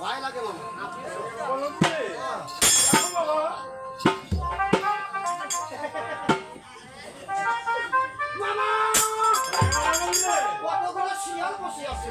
ভয় লাগে মামা নন্দে, কতগুলো শিয়াল বসে আছে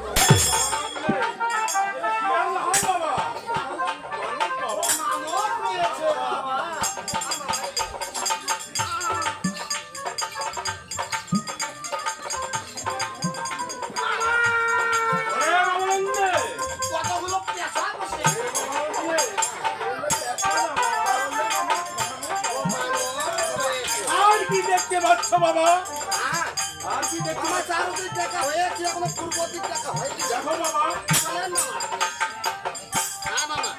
কি দেখতে পাচ্ছ বাবা? আর কি দেখা হয়েছে এখনও পূর্ব দিক দেখা হয়নি হ্যাঁ হয়ে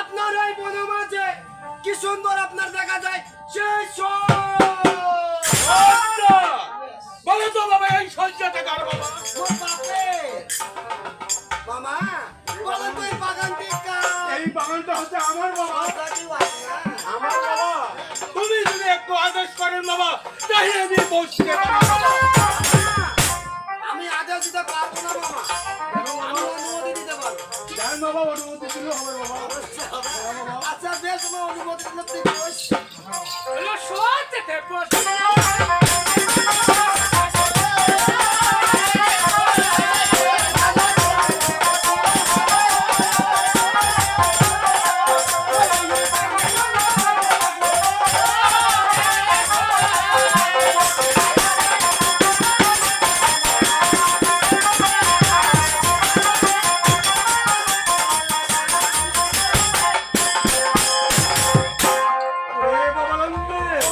আপনার এই বনের মাঝে কি সুন্দর আপনার দেখা যায়। সেই আচ্ছা, বলো তো বাবা এই সজ্জাটা কার বাবা? হচ্ছে আমার বাবা। আমার বাবা। তুমি যদি একটু আদেশ করেন বাবা তাই আমি বসতে আমি আদেশ দিতে পারব না আমি অনুমতি দিতে পারব। জান বাবা অনুমতি দিলে হবে বাবা। আচ্ছা বেশ আমার অনুমতি দিলে তুই বস।